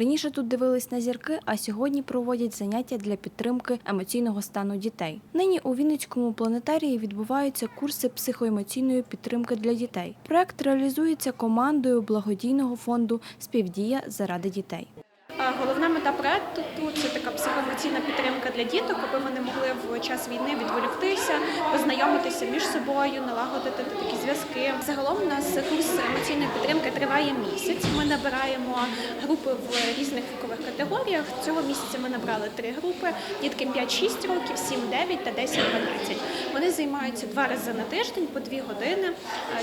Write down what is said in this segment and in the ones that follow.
Раніше тут дивились на зірки, а сьогодні проводять заняття для підтримки емоційного стану дітей. Нині у Вінницькому планетарії відбуваються курси психоемоційної підтримки для дітей. Проект реалізується командою благодійного фонду Співдія заради дітей. Головна мета проекту це така психоемоційна підтримка для діток, аби вони могли в час війни відволіктися, познайомитися між собою, налагодити такі зв'язки. Загалом у нас курс емоційної підтримки триває місяць. Ми набираємо групи в різних вікових категоріях. Цього місяця ми набрали три групи: дітки 5-6 років, 7-9 та 10-12. Вони займаються два рази на тиждень по дві години.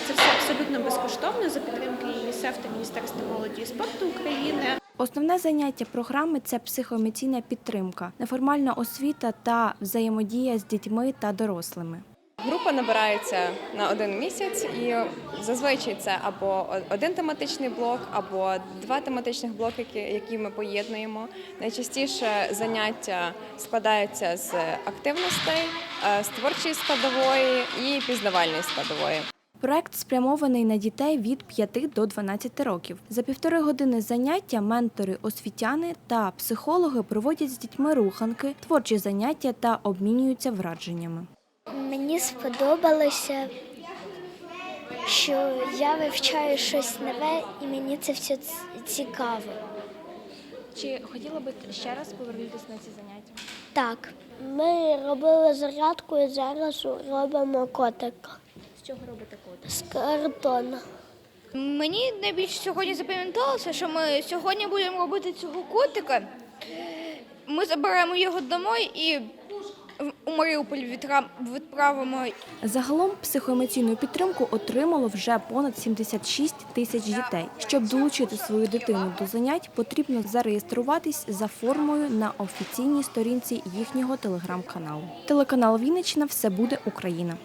Це все абсолютно безкоштовно за підтримки ЮНІСЕФ та Міністерства молоді і спорту України. Основне заняття програми це психоемоційна підтримка, неформальна освіта та взаємодія з дітьми та дорослими. Група набирається на один місяць, і зазвичай це або один тематичний блок, або два тематичних блоки, які- ми поєднуємо. Найчастіше заняття складаються з активностей, е, з творчої складової і пізнавальної складової. Проект спрямований на дітей від 5 до 12 років. За півтори години заняття ментори, освітяни та психологи проводять з дітьми руханки, творчі заняття та обмінюються враженнями. Мені сподобалося, що я вивчаю щось нове і мені це все цікаво. Чи хотіла би ще раз повернутися на ці заняття? Так. Ми робили зарядку і зараз робимо котика чого робите код? з картона. Мені найбільше сьогодні запам'яталося, що ми сьогодні будемо робити цього котика. Ми заберемо його домой і у Маріуполь відправимо. Загалом психоемоційну підтримку отримало вже понад 76 тисяч дітей. Щоб долучити свою дитину до занять, потрібно зареєструватись за формою на офіційній сторінці їхнього телеграм-каналу. Телеканал Вінниччина все буде Україна.